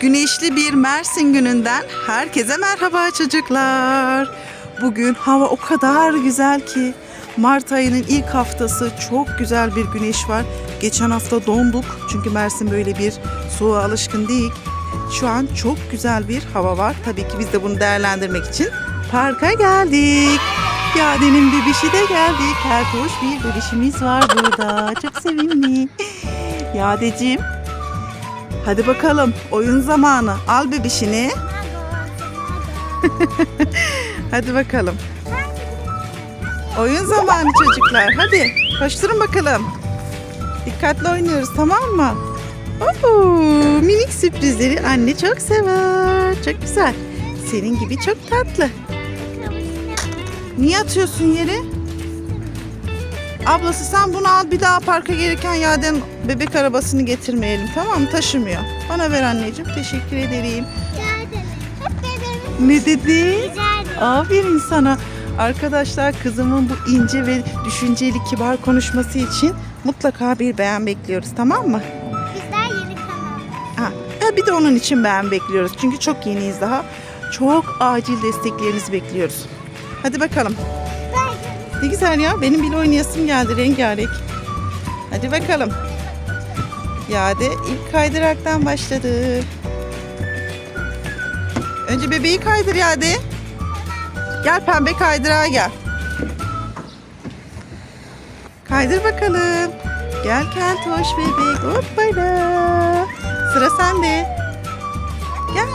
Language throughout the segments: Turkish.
Güneşli bir Mersin gününden herkese merhaba çocuklar. Bugün hava o kadar güzel ki Mart ayının ilk haftası çok güzel bir güneş var. Geçen hafta donduk çünkü Mersin böyle bir soğuğa alışkın değil. Şu an çok güzel bir hava var. Tabii ki biz de bunu değerlendirmek için parka geldik. Yadenin bebişi de geldi. Kertoş bir bebişimiz var burada. Çok sevimli. Yadeciğim Hadi bakalım oyun zamanı. Al bebişini. Hadi bakalım. Oyun zamanı çocuklar. Hadi koşturun bakalım. Dikkatli oynuyoruz tamam mı? Oo, minik sürprizleri anne çok sever. Çok güzel. Senin gibi çok tatlı. Niye atıyorsun yere? Ablası sen bunu al bir daha parka gelirken Yaden bebek arabasını getirmeyelim tamam mı? Taşımıyor. Bana ver anneciğim. Teşekkür ederim. Ne dedi? Aferin sana. Arkadaşlar kızımın bu ince ve düşünceli kibar konuşması için mutlaka bir beğen bekliyoruz tamam mı? Bizler yeni kanal. Ha, ha, bir de onun için beğen bekliyoruz. Çünkü çok yeniyiz daha. Çok acil desteklerinizi bekliyoruz. Hadi bakalım. Ne güzel ya. Benim bile oynayasım geldi rengarenk. Hadi bakalım. Yade ilk kaydıraktan başladı. Önce bebeği kaydır Yade. Gel pembe kaydırağa gel. Kaydır bakalım. Gel keltoş bebek. Hoppala. Sıra sende. Gel.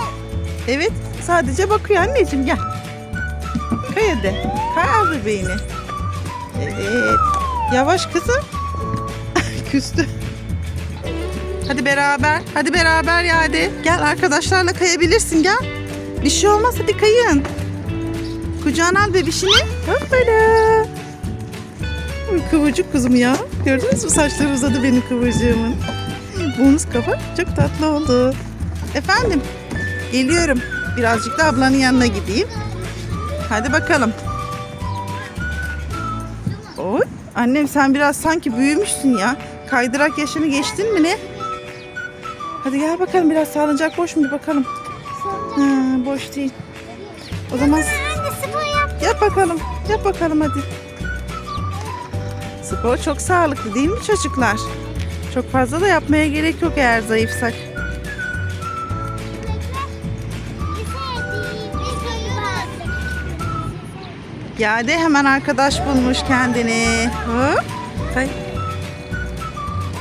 Evet sadece bakıyor anneciğim gel. Kay hadi. Kay al bebeğini. Evet. Yavaş kızım. Küstü. Hadi beraber. Hadi beraber ya hadi. Gel arkadaşlarla kayabilirsin gel. Bir şey olmaz hadi kayın. Kucağına al bebişini. Hoppala. Kıvırcık kızım ya. Gördünüz mü saçları uzadı benim kıvırcığımın. Bonus kafa çok tatlı oldu. Efendim geliyorum. Birazcık da ablanın yanına gideyim. Hadi bakalım. Annem sen biraz sanki büyümüşsün ya. Kaydırak yaşını geçtin mi ne? Hadi gel bakalım biraz salıncak boş mu bir bakalım. Ha, boş değil. O zaman yap bakalım. Yap bakalım hadi. Spor çok sağlıklı değil mi çocuklar? Çok fazla da yapmaya gerek yok eğer zayıfsak. Yade hemen arkadaş bulmuş kendini. Hop. Kay.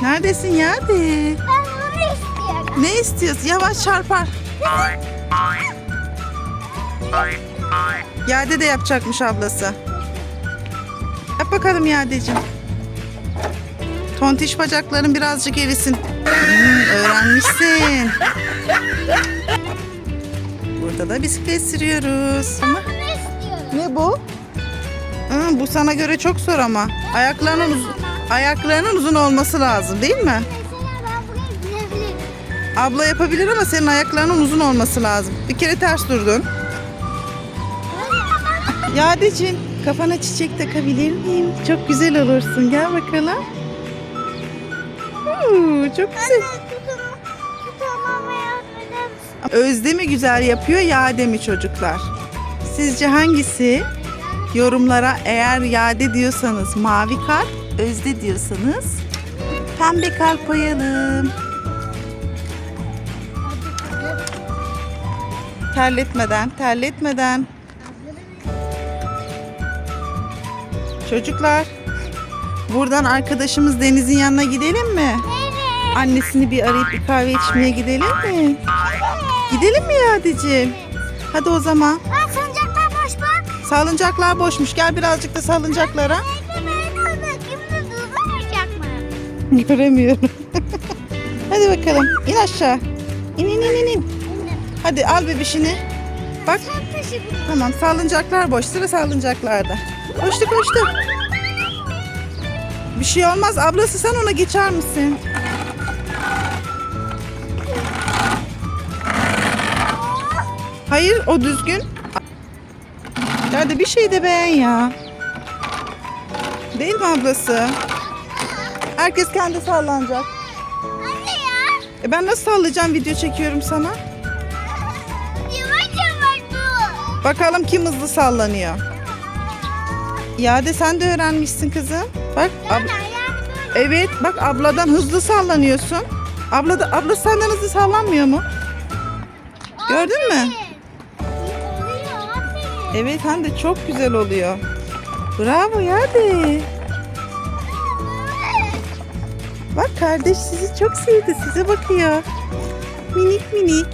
Neredesin Yade? Ben bunu istiyorum. Ne istiyorsun? Yavaş çarpar. Yade de yapacakmış ablası. Yap bakalım Yadeciğim. Tontiş bacakların birazcık erisin. Hmm, öğrenmişsin. Burada da bisiklet sürüyoruz. Ama ne bu? Hı, bu sana göre çok zor ama. Ayaklarının ayaklarının uzun olması lazım değil mi? Abla yapabilir ama senin ayaklarının uzun olması lazım. Bir kere ters durdun. Yadeciğim kafana çiçek takabilir miyim? Çok güzel olursun. Gel bakalım. Huu, çok güzel. Özde mi güzel yapıyor Yade mi çocuklar? Sizce hangisi? Yorumlara eğer Yade diyorsanız mavi kalp, Özde diyorsanız pembe kalp koyalım. Terletmeden, terletmeden. Çocuklar, buradan arkadaşımız Deniz'in yanına gidelim mi? Evet. Annesini bir arayıp bir kahve içmeye gidelim mi? Gidelim mi Yadeciğim? Hadi o zaman. Salıncaklar boşmuş. Gel birazcık da salıncaklara. Göremiyorum. Hadi bakalım. İn aşağı. İn in in in. in. Hadi al bebişini. Bak tamam salıncaklar boş. Sıra salıncaklarda. Koştu koştu. Bir şey olmaz. Ablası sen ona geçer misin? Hayır o düzgün. Hadi bir şey de beğen ya. Değil mi ablası? Herkes kendi sallanacak. Anne ya. E ben nasıl sallayacağım video çekiyorum sana? Yavaş yavaş bu. Bakalım kim hızlı sallanıyor. Ya de sen de öğrenmişsin kızım. Bak. Ab- evet bak abladan hızlı sallanıyorsun. Abla da, abla senden hızlı sallanmıyor mu? Gördün mü? Evet hem de çok güzel oluyor. Bravo Yade. Bak kardeş sizi çok sevdi. Size bakıyor. Minik minik.